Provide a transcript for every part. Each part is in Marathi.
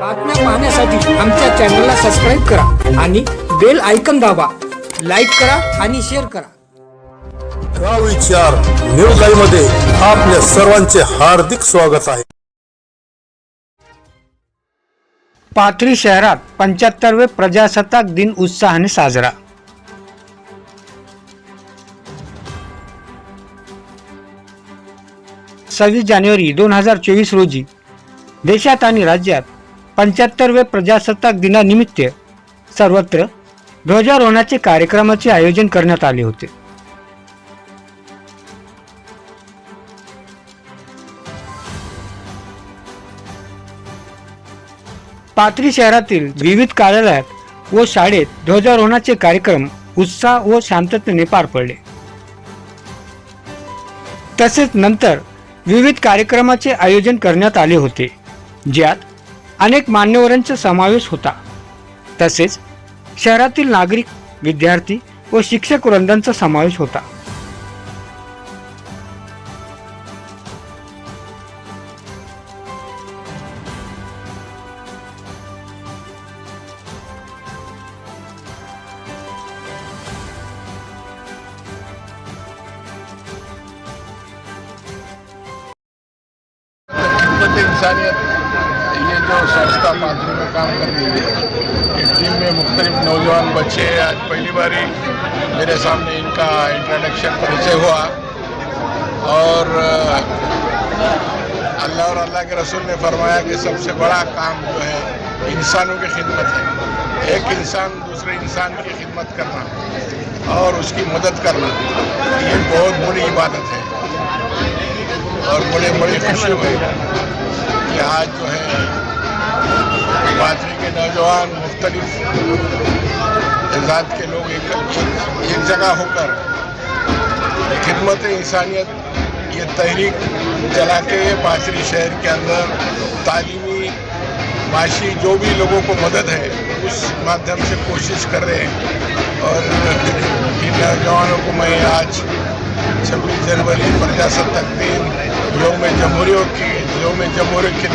बातम्या पाहण्यासाठी आमच्या चॅनलला सबस्क्राईब करा आणि बेल आयकन दाबा. लाईक करा आणि शेअर करा. गाव विचार न्यूज लाईव्हमध्ये आपल्या सर्वांचे हार्दिक स्वागत आहे. पाथरी शहरात पंच्याहत्तरवे प्रजासत्ताक दिन उत्साहाने साजरा. सव्वीस जानेवारी दोन हजार चोवीस रोजी देशात आणि राज्यात पंच्याहत्तरवे प्रजासत्ताक दिनानिमित्त सर्वत्र ध्वजारोहणाचे कार्यक्रमाचे आयोजन करण्यात आले होते. पाथरी शहरातील विविध कार्यालयात व शाळेत ध्वजारोहणाचे कार्यक्रम उत्साह व शांततेने पार पडले. तसेच नंतर विविध कार्यक्रमाचे आयोजन करण्यात आले होते. ज्यात अनेक मान्यवरांचा समावेश होता. तसेच शहरातील नागरिक विद्यार्थी व शिक्षक वृंदांचा समावेश होता. یہ جو سرستہ پانچوں میں کام کر رہی ہے، اس ٹیم میں مختلف نوجوان بچے آج پہلی باری میرے سامنے ان کا انٹروڈکشن پرچے ہوا۔ اور اللہ اور اللہ کے رسول نے فرمایا کہ سب سے بڑا کام جو ہے، انسانوں کی خدمت ہے۔ ایک انسان دوسرے انسان کی خدمت کرنا اور اس کی مدد کرنا، یہ بہت بڑی عبادت ہے۔ اور بڑے بڑے خوشی ہوئے آج جو ہے معاشرے کے نوجوان، مختلف ازاد کے لوگ ایک جگہ ہو کر خدمت انسانیت یہ تحریک چلا کے معاشری شہر کے اندر تعلیمی معاشی جو بھی لوگوں کو مدد ہے، اس مادھیم سے کوشش کر رہے ہیں اور ان نوجوانوں کو میں آج چھبیس جنوری پچاست تقدیر یوم جمہوریوں کی یوم جمہوریت کی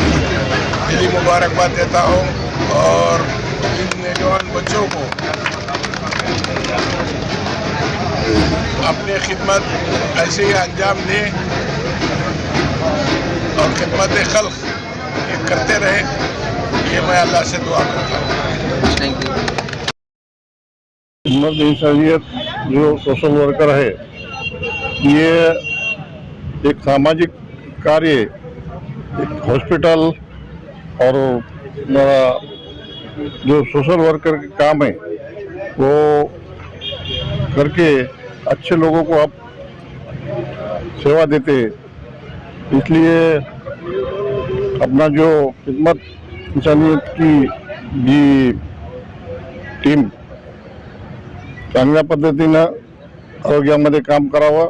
دلی مبارکباد دیتا ہوں اور ان نوجوان بچوں کو اپنی خدمت ایسے ہی انجام دیں اور خدمت خلق یہ کرتے رہیں۔ یہ میں اللہ سے دعا کرتا ہوں۔ خدمت انسانیت جو سوشل ورکر ہے है ये एक सामाजिक कार्य एक हॉस्पिटल और मेरा जो सोशल वर्कर का काम है वो करके अच्छे लोगों को आप सेवा देते हैं इसलिए अपना जो खिदमत इंसानियत की जी टीम चांगल्या पद्धतीनं आरोग्यामध्ये काम करावं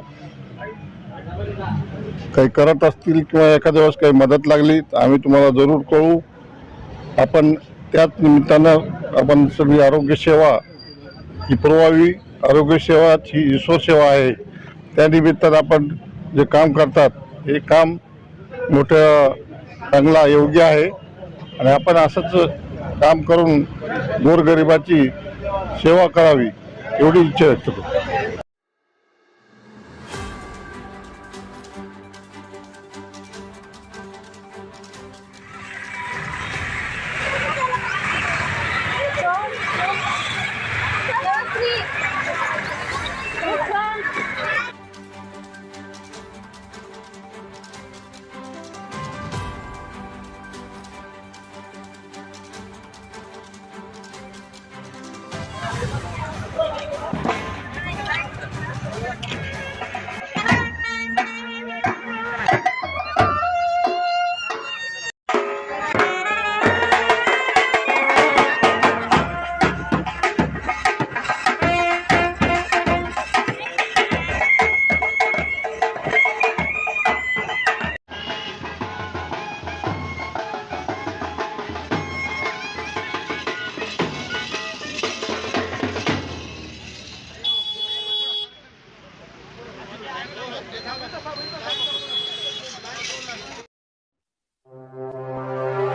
काही करत असतील किंवा एखाद्या वेळेस काही मदत लागली तर आम्ही तुम्हाला जरूर कळू आपण त्याच निमित्तानं आपण सगळी आरोग्यसेवा ही पुरवावी. आरोग्यसेवा ही ईश्वर सेवा आहे. त्या निमित्तानं आपण जे काम करतात हे काम मोठं चांगला योग्य आहे. आणि आपण असंच काम करून गोरगरिबाची सेवा करावी एवढी इच्छा व्यक्त करतो.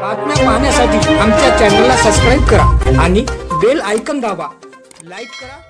बातम्या पाहण्यासाठी आमच्या चॅनलला सबस्क्राईब करा आणि बेल आयकन दाबा. लाईक करा.